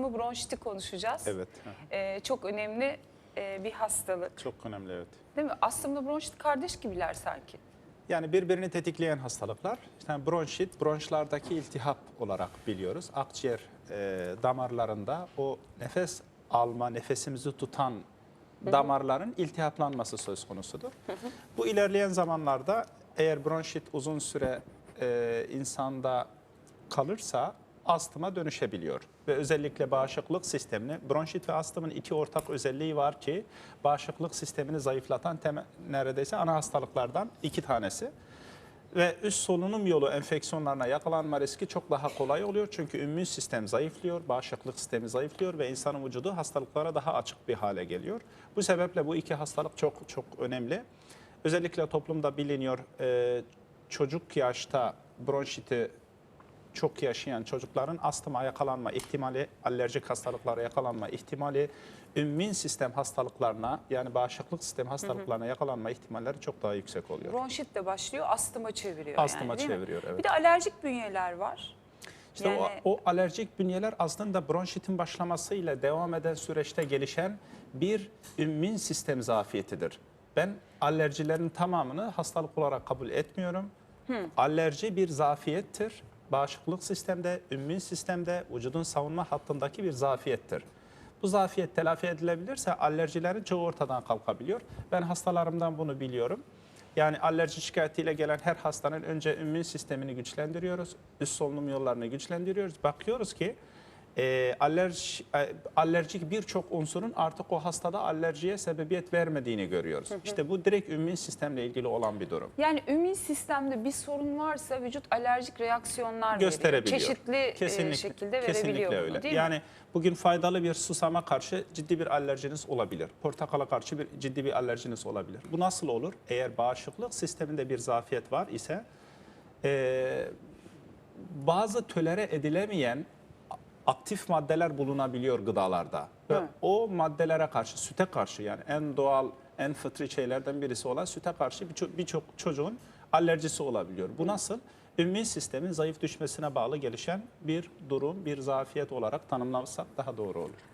astımı, bronşiti konuşacağız. Evet. Ee, çok önemli e, bir hastalık. Çok önemli evet. Değil mi? Astımla bronşit kardeş gibiler sanki. Yani birbirini tetikleyen hastalıklar. İşte bronşit, bronşlardaki iltihap olarak biliyoruz. Akciğer e, damarlarında o nefes alma, nefesimizi tutan damarların iltihaplanması söz konusudur. Bu ilerleyen zamanlarda eğer bronşit uzun süre e, insanda kalırsa astıma dönüşebiliyor. Ve özellikle bağışıklık sistemini, bronşit ve astımın iki ortak özelliği var ki bağışıklık sistemini zayıflatan temel, neredeyse ana hastalıklardan iki tanesi. Ve üst solunum yolu enfeksiyonlarına yakalanma riski çok daha kolay oluyor. Çünkü immün sistem zayıflıyor, bağışıklık sistemi zayıflıyor ve insanın vücudu hastalıklara daha açık bir hale geliyor. Bu sebeple bu iki hastalık çok çok önemli. Özellikle toplumda biliniyor çocuk yaşta bronşiti çok yaşayan çocukların astıma yakalanma ihtimali, alerjik hastalıklara yakalanma ihtimali, immün sistem hastalıklarına yani bağışıklık sistem hastalıklarına yakalanma ihtimalleri çok daha yüksek oluyor. Bronşitle başlıyor, astıma çeviriyor. Astıma yani, değil mi? çeviriyor, evet. Bir de alerjik bünyeler var. İşte Yani- o, o alerjik bünyeler aslında bronşitin başlamasıyla devam eden süreçte gelişen bir immün sistem zafiyetidir. Ben alerjilerin tamamını hastalık olarak kabul etmiyorum. Alerji bir zafiyettir. Bağışıklık sistemde, immün sistemde, vücudun savunma hattındaki bir zafiyettir. Bu zafiyet telafi edilebilirse alerjilerin çoğu ortadan kalkabiliyor. Ben hastalarımdan bunu biliyorum. Yani alerji şikayetiyle gelen her hastanın önce immün sistemini güçlendiriyoruz. Üst solunum yollarını güçlendiriyoruz. Bakıyoruz ki e, alerji, e, alerjik birçok unsurun artık o hastada alerjiye sebebiyet vermediğini görüyoruz. İşte bu direkt immün sistemle ilgili olan bir durum. Yani immün sistemde bir sorun varsa vücut alerjik reaksiyonlar veriyor. gösterebiliyor. Çeşitli e, şekilde verebiliyor kesinlikle bunu, öyle. değil mi? yani bugün faydalı bir susama karşı ciddi bir alerjiniz olabilir. Portakala karşı bir ciddi bir alerjiniz olabilir. Bu nasıl olur? Eğer bağışıklık sisteminde bir zafiyet var ise e, bazı tölere edilemeyen aktif maddeler bulunabiliyor gıdalarda. Ve Hı. o maddelere karşı, süte karşı yani en doğal, en fıtri şeylerden birisi olan süte karşı birçok birçok çocuğun alerjisi olabiliyor. Bu nasıl? Immün sistemin zayıf düşmesine bağlı gelişen bir durum, bir zafiyet olarak tanımlasak daha doğru olur.